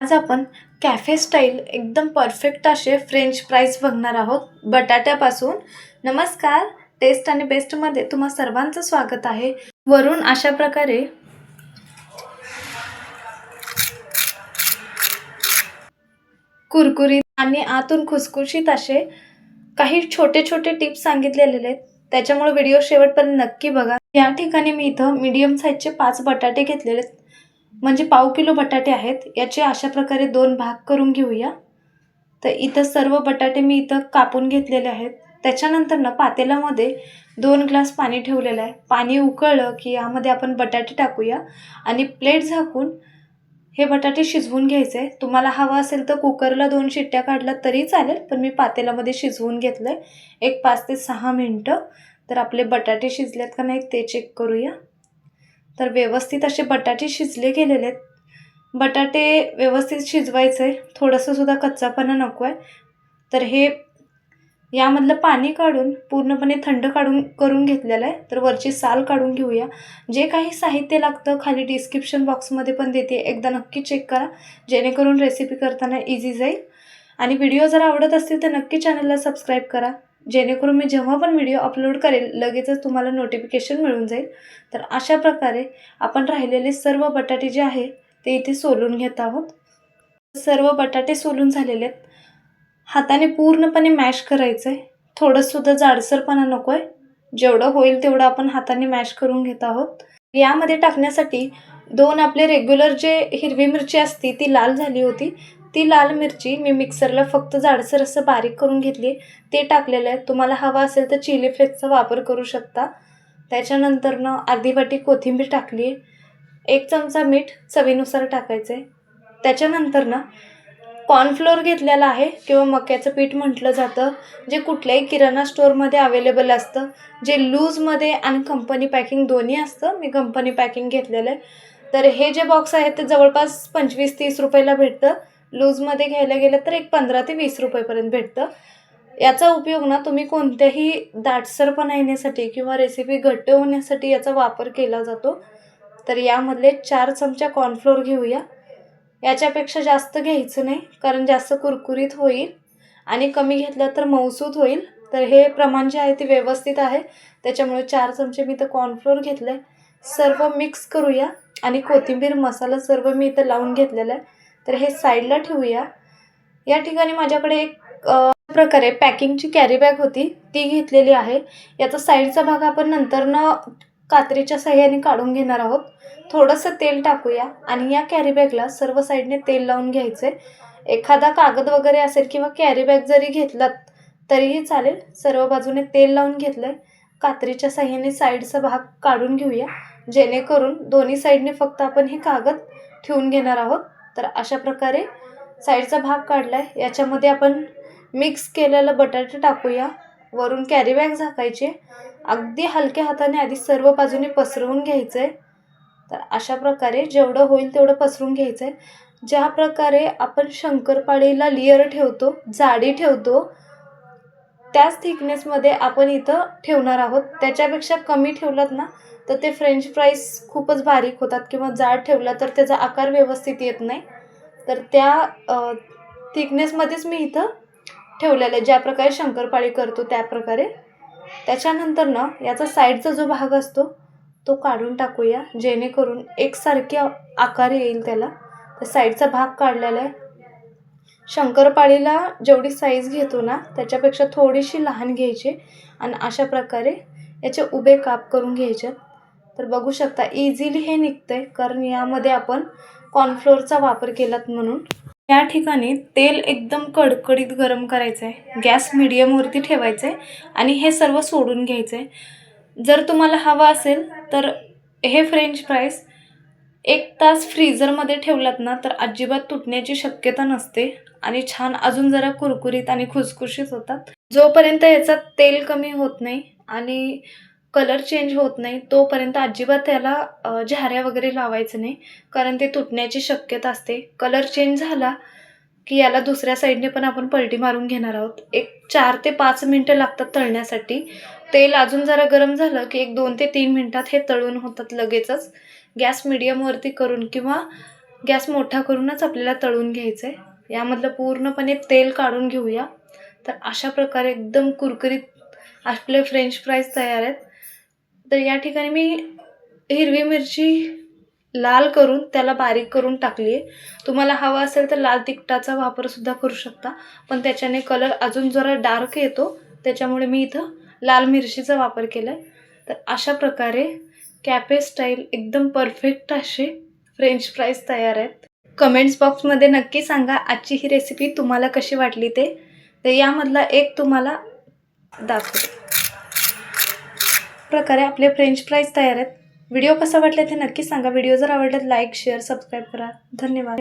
आज आपण cafe style एकदम परफेक्ट असे फ्रेंच फ्राईज बघणार आहोत. बटाट्यापासून. नमस्कार. टेस्ट आणि बेस्टमध्ये तुम्हा सर्वांचं स्वागत आहे. वरून अशा प्रकारे कुरकुरीत आणि आतून खुसखुशीत असे काही छोटे छोटे टिप्स सांगितलेले आहेत. त्याच्यामुळे व्हिडिओ शेवटपर्यंत नक्की बघा. या ठिकाणी मी इथं मीडियम साईजचे पाच बटाटे घेतलेले आहेत. म्हणजे पाव किलो बटाटे आहेत याचे अशा प्रकारे दोन भाग करून घेऊया. तर इथं सर्व बटाटे मी इथं कापून घेतलेले आहेत. त्याच्यानंतर ना पातेल्यामध्ये दोन ग्लास पाणी ठेवलेलं आहे. पाणी उकळलं की यामध्ये आपण बटाटे टाकूया आणि प्लेट झाकून हे बटाटे शिजवून घ्यायचे. तुम्हाला हवं असेल तर कुकरला दोन शिट्ट्या काढल्या तरी चालेल पण मी पातेल्यामध्ये शिजवून घेतलं आहे एक पाच ते सहा मिनटं. तर आपले बटाटे शिजलेत का नाही ते चेक करूया. तर व्यवस्थित असे बटाटे शिजले गेलेले आहेत. बटाटे व्यवस्थित शिजवायचं आहे थोडंसंसुद्धा कच्चापणा नको आहे तर हे यामधलं पाणी काढून पूर्णपणे थंड काढून करून घेतलेलं आहे. तर वरची साल काढून घेऊया. जे काही साहित्य लागतं खाली डिस्क्रिप्शन बॉक्समध्ये पण देते. एकदा नक्की चेक करा. जेणेकरून रेसिपी करताना इझी जाईल. आणि व्हिडिओ जर आवडत असतील तर नक्की चॅनलला सबस्क्राईब करा. जेणेकरून मी जेव्हा पण व्हिडिओ अपलोड करेल लगेचच तुम्हाला नोटिफिकेशन मिळून जाईल. तर अशा प्रकारे आपण राहिलेले सर्व बटाटे जे आहे ते इथे सोलून घेत आहोत. सर्व बटाटे सोलून झालेले आहेत. हाताने पूर्णपणे मॅश करायचं आहे थोडंसुद्धा जाडसरपणा नको आहे जेवढं होईल तेवढं आपण हाताने मॅश करून घेत आहोत. यामध्ये टाकण्यासाठी दोन आपले रेग्युलर जे हिरवी मिरची असती ती लाल झाली होती. ती लाल मिरची मी मिक्सरला फक्त जाडसर असं बारीक करून घेतली. ते टाकलेलं आहे. तुम्हाला हवा असेल तर चिली फ्लेक्सचा वापर करू शकता. त्याच्यानंतरनं अर्धी वाटी कोथिंबीर टाकली. आहे एक चमचा मीठ चवीनुसार टाकायचं आहे त्याच्यानंतरनं कॉर्नफ्लोअर घेतलेला आहे किंवा मक्याचं पीठ म्हटलं जातं. जे कुठल्याही किराणा स्टोअरमध्ये अवेलेबल असतं. जे लूजमध्ये आणि कंपनी पॅकिंग दोन्ही असतं. मी कंपनी पॅकिंग घेतलेलं आहे. तर हे जे बॉक्स आहेत ते जवळपास पंचवीस तीस रुपयाला भेटतं. लूजमध्ये घ्यायला गेलं तर एक पंधरा ते वीस रुपयेपर्यंत भेटतं. याचा उपयोग ना तुम्ही कोणत्याही दाटसरपणा येण्यासाठी किंवा रेसिपी घट्ट होण्यासाठी याचा वापर केला जातो. तर यामधले चार चमचा कॉर्नफ्लोअर घेऊया. याच्यापेक्षा जास्त घ्यायचं नाही कारण जास्त कुरकुरीत होईल आणि कमी घेतलं तर मऊसूत होईल. तर हे प्रमाण जे आहे ते व्यवस्थित आहे. त्याच्यामुळे चार चमचे मी इथं कॉर्नफ्लोअर घेतलं आहे सर्व मिक्स करूया आणि कोथिंबीर मसाला सर्व मी इथं लावून घेतलेला आहे. तर हे साईडला ठेवूया. या ठिकाणी माझ्याकडे एक प्रकारे पॅकिंगची कॅरी बॅग होती. ती घेतलेली आहे. याचा साईडचा भाग आपण नंतरनं कात्रीच्या सहाय्याने काढून घेणार आहोत. थोडंसं तेल टाकूया आणि या कॅरी बॅगला सर्व साईडने तेल लावून घ्यायचं. आहे एखादा कागद वगैरे असेल किंवा कॅरी बॅग जरी घेतलात तरीही चालेल. सर्व बाजूने तेल लावून घेतलं आहे कात्रीच्या साह्याने साईडचा भाग काढून घेऊया. जेणेकरून दोन्ही साईडने फक्त आपण हे कागद ठेवून घेणार आहोत. तर अशा प्रकारे साईडचा भाग काढला आहे याच्यामध्ये आपण मिक्स केलेलं बटाटे टाकूया. वरून कॅरी बॅग झाकायचे. अगदी हलक्या हाताने आधी सर्व बाजूने पसरवून घ्यायचं आहे तर अशा प्रकारे जेवढं होईल तेवढं पसरून घ्यायचं आहे ज्या प्रकारे आपण शंकरपाळीला लेअर ठेवतो जाडी ठेवतो त्याच थिकनेसमध्ये आपण इथं ठेवणार आहोत. त्याच्यापेक्षा कमी ठेवलात ना तर ते फ्रेंच फ्राईज खूपच बारीक होतात किंवा जाड ठेवला तर त्याचा आकार व्यवस्थित येत नाही. तर त्या थिकनेसमध्येच मी इथं ठेवलेलं आहे. ज्या प्रकारे शंकरपाळी करतो त्या प्रकारे. त्याच्यानंतर ना याचा साईडचा जो भाग असतो तो काढून टाकूया. जेणेकरून एकसारखे आकार येईल त्याला. तर साईडचा भाग काढलेला आहे. शंकरपाळीला जेवढी साईज घेतो ना त्याच्यापेक्षा थोडीशी लहान घ्यायची आणि अशा प्रकारे याचे उभे काप करून घ्यायचे. तर बघू शकता इझिली हे निघतं आहे कारण यामध्ये आपण कॉर्नफ्लोअरचा वापर केलात म्हणून. या ठिकाणी तेल एकदम कडकडीत गरम करायचं आहे गॅस मिडियमवरती ठेवायचं आहे आणि हे सर्व सोडून घ्यायचं आहे जर तुम्हाला हवं असेल तर हे फ्रेंच फ्राईज एक तास फ्रीझरमध्ये ठेवलात ना तर अजिबात तुटण्याची शक्यता नसते. आणि छान अजून जरा कुरकुरीत आणि खुसखुशीत होतात. जोपर्यंत याचा तेल कमी होत नाही आणि कलर चेंज होत नाही तोपर्यंत अजिबात त्याला झाऱ्या वगैरे लावायचं नाही. कारण ते तुटण्याची शक्यता असते. कलर चेंज झाला की याला दुसऱ्या साईडने पण आपण पलटी मारून घेणार आहोत. एक चार ते पाच मिनटं लागतात तळण्यासाठी. तेल अजून जरा गरम झालं की एक दोन ते तीन मिनटात हे तळून होतात लगेचच. गॅस मिडियमवरती करून किंवा गॅस मोठा करूनच आपल्याला तळून घ्यायचं आहे यामधलं पूर्णपणे तेल काढून घेऊया. तर अशा प्रकारे एकदम कुरकुरीत आपले फ्रेंच फ्राईज तयार आहेत. तर या ठिकाणी मी हिरवी मिरची लाल करून त्याला बारीक करून टाकली आहे. तुम्हाला हवा असेल तर लाल तिखटाचा वापरसुद्धा करू शकता. पण त्याच्याने कलर अजून जरा डार्क येतो. त्याच्यामुळे मी इथं लाल मिरचीचा वापर केला आहे तर अशा प्रकारे कॅफे स्टाईल एकदम परफेक्ट असे फ्रेंच फ्राईज तयार आहेत. कमेंट्स बॉक्समध्ये नक्की सांगा आजची ही रेसिपी तुम्हाला कशी वाटली ते. तर यामधला एक तुम्हाला दाखव प्रकारे आपले फ्रेंच फ्राईज तयार आहेत. व्हिडिओ कसा वाटला ते नक्की सांगा. व्हिडिओ जर आवडला लाईक शेअर सबस्क्राईब करा. धन्यवाद.